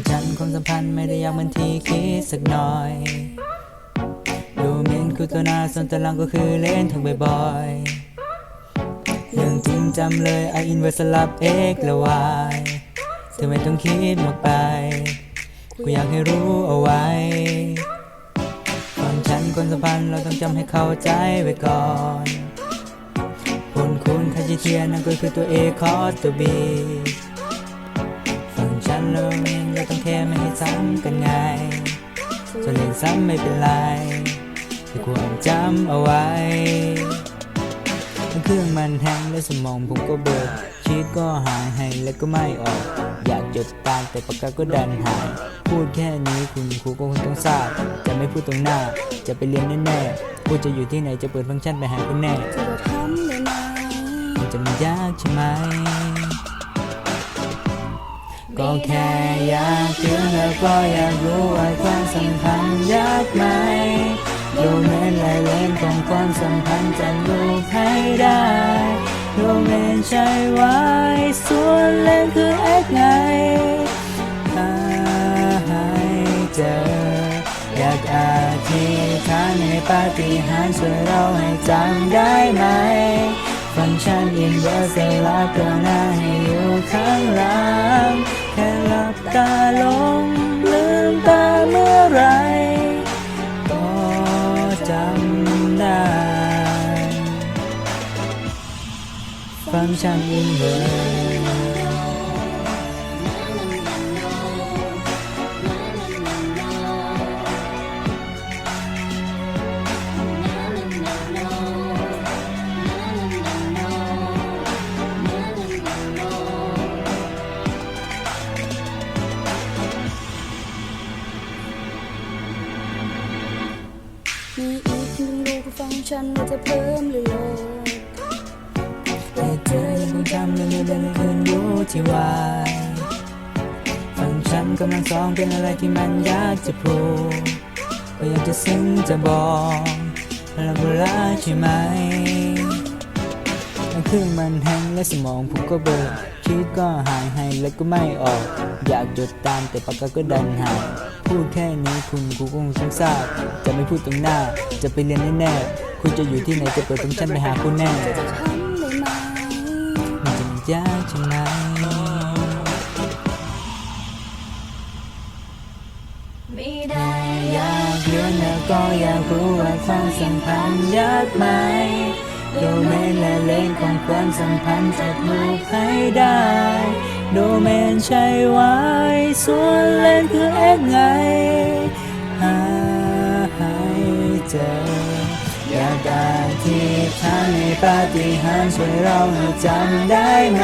สัมพันธ์ไม่ได้ยากเหมือนที่คิดสักหน่อย ดูเหมินคือตัวนาส่วนตัวหลังก็คือเล่นทั้งบ่อยๆเรื่องจริงจำเลย I inverse สลับ x และ y เธอไม่ต้องคิดมากไป กูอยากให้รู้เอาไว้ก่อนฉันคนสัมพันธ์เราต้องจำให้เข้าใจไว้ก่อนผลคูณค่าเทียนนั่นก็คือตัว a คอสตัว b ฝั่งฉัน เราเองเราต้องแค่ไม่ให้ซ้ำกันไงจะเล่นซ้ำไม่เป็นไรแต่ควรจำเอาไว้เครื่องมันแห้งและสมองผมก็เบิดชีตก็หายให้และก็ไม่ออก อยากจดตามแต่ปากกาก็ดันหาย พูดแค่นี้คุณครูก็คงต้องทราบ จะไม่พูดตรงหน้า จะไปเรียนแน่ๆพูดจะอยู่ที่ไหนจะเปิดฟังก์ชันไปหาคุณแน่จะทำได้ไหมมันจะไม่ยากใช่ไหม ก็แค่อยากรู้แล้วก็อยากรู้ว่าความสัมพันธ์ยากไหมดูเหมือนลายเล่นของความสัมพันธ์จะรู้ให้ได้ดูเหมือนใช่ไว้ส่วนเล่นคือแอคไงหาให้เจอ อยากอาธิษฐานในปาฏิหาริย์ช่วยเราให้จำได้ไหมฟังก์ชันอินเวอร์สลับตัวหน้าให้อยู่ข้างหลัง ค่หลับตาลงลืมตาเมื่อไรก็จำได้ฟังฉันอินเลย มีอีกหนึ่งรูปฟังฉันว่าจะเพิ่มหรือลดแต่เธอยังคงจำเรื่องเดิมคืนอยู่ที่วายฟังฉันกำลังซองเป็นอะไรที่มันยากจะพูดก็อยากจะซึ้งจะบอกแล้วเวลาใช่ไหม เครื่องมันแห้งและสมองผมก็เบิดชีวิตก็หายให้และก็ไม่ออก อยากจดตามแต่ปากกาก็ดันหายพูดแค่นี้คุณครูก็คงสงสารจะไม่พูดตรงหน้า จะไปเรียนแน่ๆคุณจะอยู่ที่ไหนจะเปิดฟังก์ชันไปหาคุณแน่จะทำได้ไหมมันจะม่ยากใช่ไหมไม่ได้อยากเรียนแล้วก็อยากรู้ว่าความสัมพันธ์ยากไหม โดเมนและเลนของความสัมพันธ์จะถูกให้ได้ โดเมนใช่ไว้ส่วนเลนคือเอ็กไงหาให้เจออยากอธิษฐานในปาฏิหาริย์ช่วยเราให้จำได้ไหม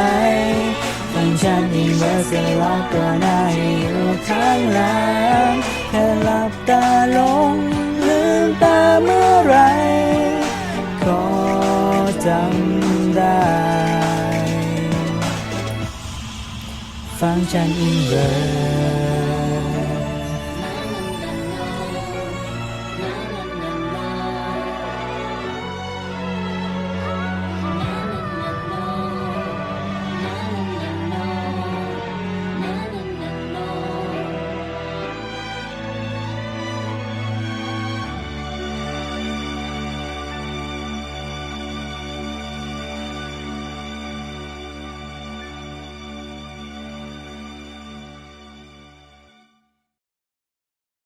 ฟังก์ชันอินเวอร์สล็อกตัวหน้าให้อยู่ข้างหลังแค่หลับตาลงลืมตาเมื่อไร ฟังก์ชันอินเวอร์